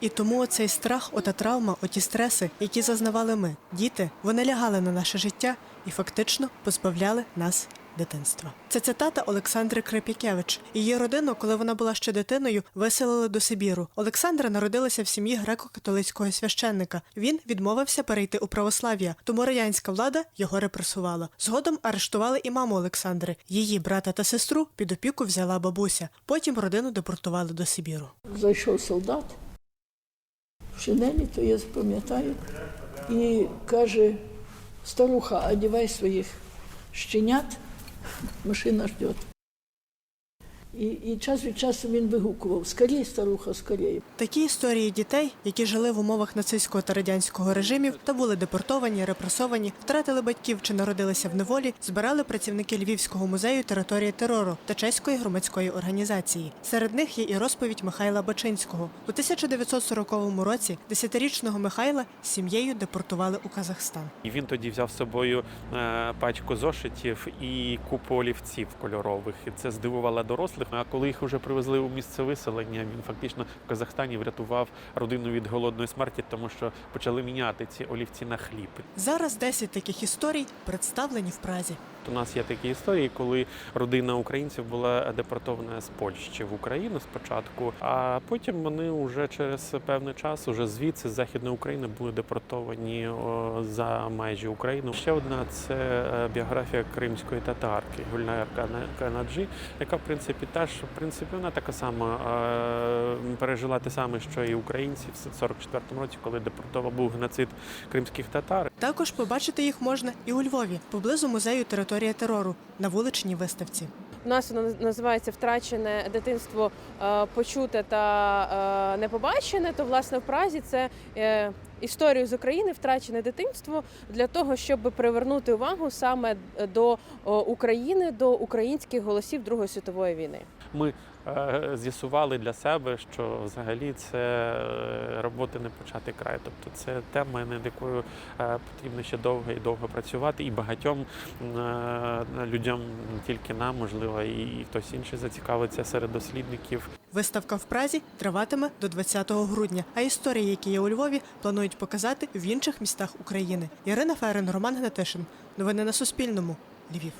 І тому оцей страх, ота травма, оті стреси, які зазнавали ми, діти, вони лягали на наше життя і фактично позбавляли нас дитинства. Це цитата Олександри Крепікевич. Її родину, коли вона була ще дитиною, виселили до Сибіру. Олександра народилася в сім'ї греко-католицького священника. Він відмовився перейти у православ'я, тому радянська влада його репресувала. Згодом арештували і маму Олександри. Її брата та сестру під опіку взяла бабуся. Потім родину депортували до Сибіру. Зайшов солдат шинелі, то я запам'ятаю, і каже, старуха, одівай своїх щенят, машина ждет. І, і час від часу він вигукував Скорій, старуха, скорій. Такі історії дітей, які жили в умовах нацистського та радянського режимів та були депортовані, репресовані, втратили батьків чи народилися в неволі, збирали працівники Львівського музею території терору та чеської громадської організації. Серед них є і розповідь Михайла Бачинського. У 1940 році десятирічного Михайла з сім'єю депортували у Казахстан. І він тоді взяв з собою е, пачку зошитів і купу олівців кольорових. І це здивувало дорослих. А коли їх вже привезли у місце виселення, він фактично в Казахстані врятував родину від голодної смерті, тому що почали міняти ці олівці на хліб. Зараз 10 таких історій представлені в Празі. У нас є такі історії, коли родина українців була депортована з Польщі в Україну спочатку, а потім вони вже через певний час, уже звідси з західної України, були депортовані за межі України. Ще одна це е, біографія кримської татарки Гульнайр Кана- Канаджі, яка в принципі теж в принципі вона така сама е, пережила те саме, що і українці в 44-му році, коли депортова був геноцид кримських татар. Також побачити їх можна і у Львові, поблизу музею територія терору на вуличній виставці. У нас воно називається втрачене дитинство е, почуте та е, непобачене. То власне в Празі це е, історію з України втрачене дитинство для того, щоб привернути увагу саме до України, до українських голосів Другої світової війни. Ми е, з'ясували для себе, що взагалі це е, роботи не почати край. Тобто це тема, над якою е, потрібно ще довго і довго працювати, і багатьом е, людям, не тільки нам, можливо, і хтось інший зацікавиться серед дослідників. Виставка в Празі триватиме до 20 грудня, а історії, які є у Львові, планують показати в інших містах України. Ірина Ферен, Роман Гнатишин. Новини на Суспільному. Львів.